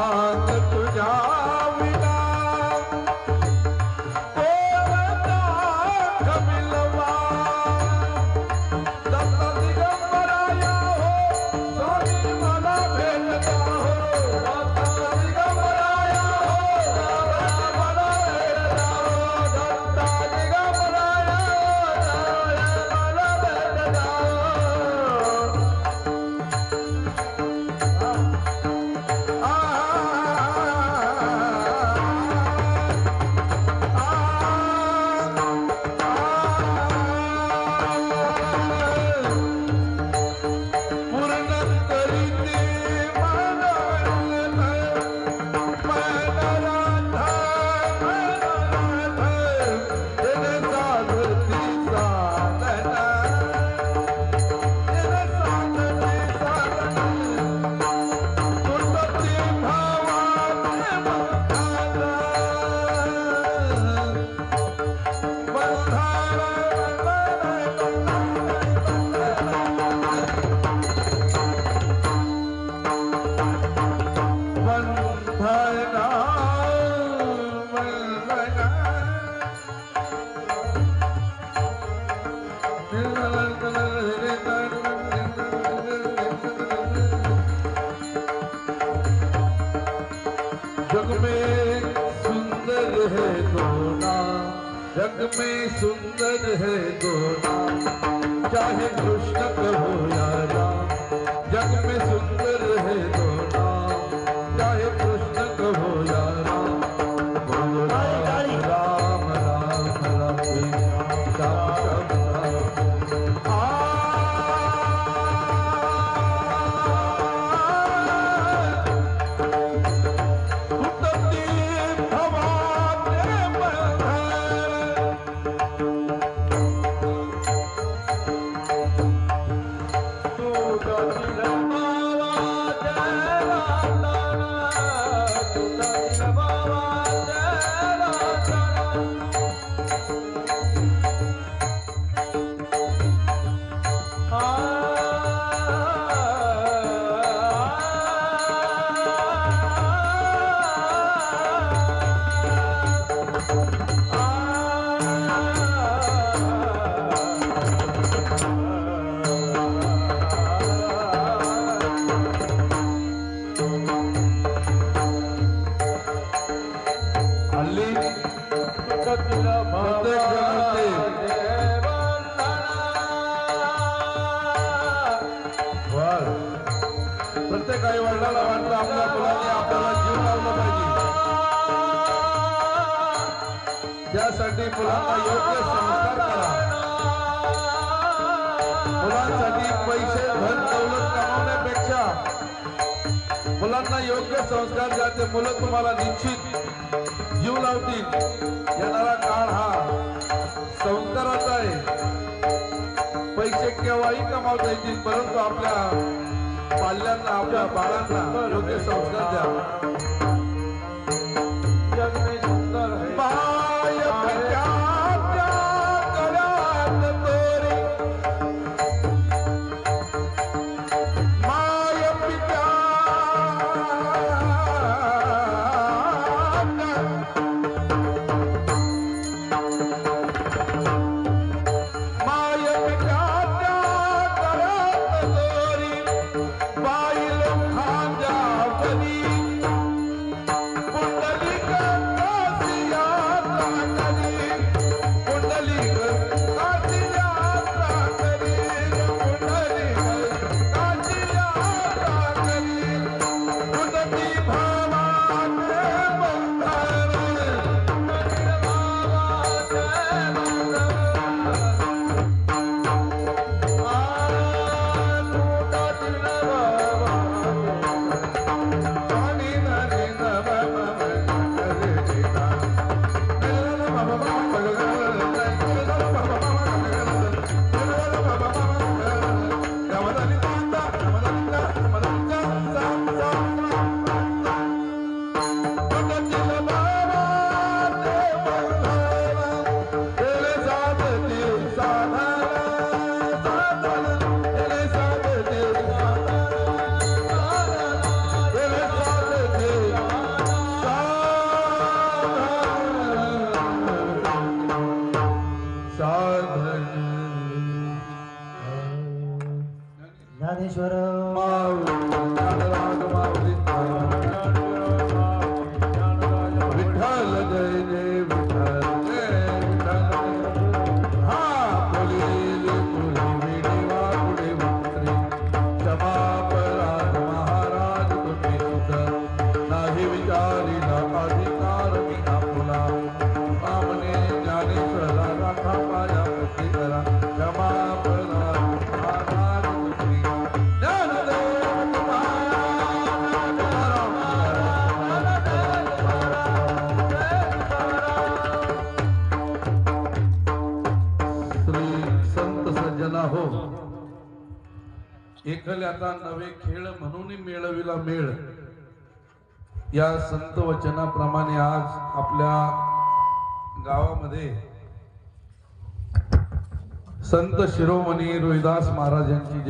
मात जग में सुंदर है दोना। जग में सुंदर है दोना। चाहे कृष्ण कहो या राम, जग में सुंदर हल्ली प्रत्येक आई वडिलाला वाटतं आपल्या मुलांनी आपल्याला जीव लावला पाहिजे. त्यासाठी मुलांना योग्य संस्कार करा. मुलांसाठी पैसे धन मुलांना योग्य संस्कार द्या ते मुलं तुम्हाला निश्चित जीव लावतील. येणारा काळ हा संस्काराचा आहे. पैसे केव्हाही कमावता येतील परंतु आपल्या पाल्यांना आपल्या बाळांना योग्य संस्कार द्या. ज्ञानेश्वर एकल्याचा नवे खेळ म्हणून मिळविला मेळ. या संत वचनाप्रमाणे आज आपल्या गावामध्ये संत शिरोमणी रोहिदास महाराजांची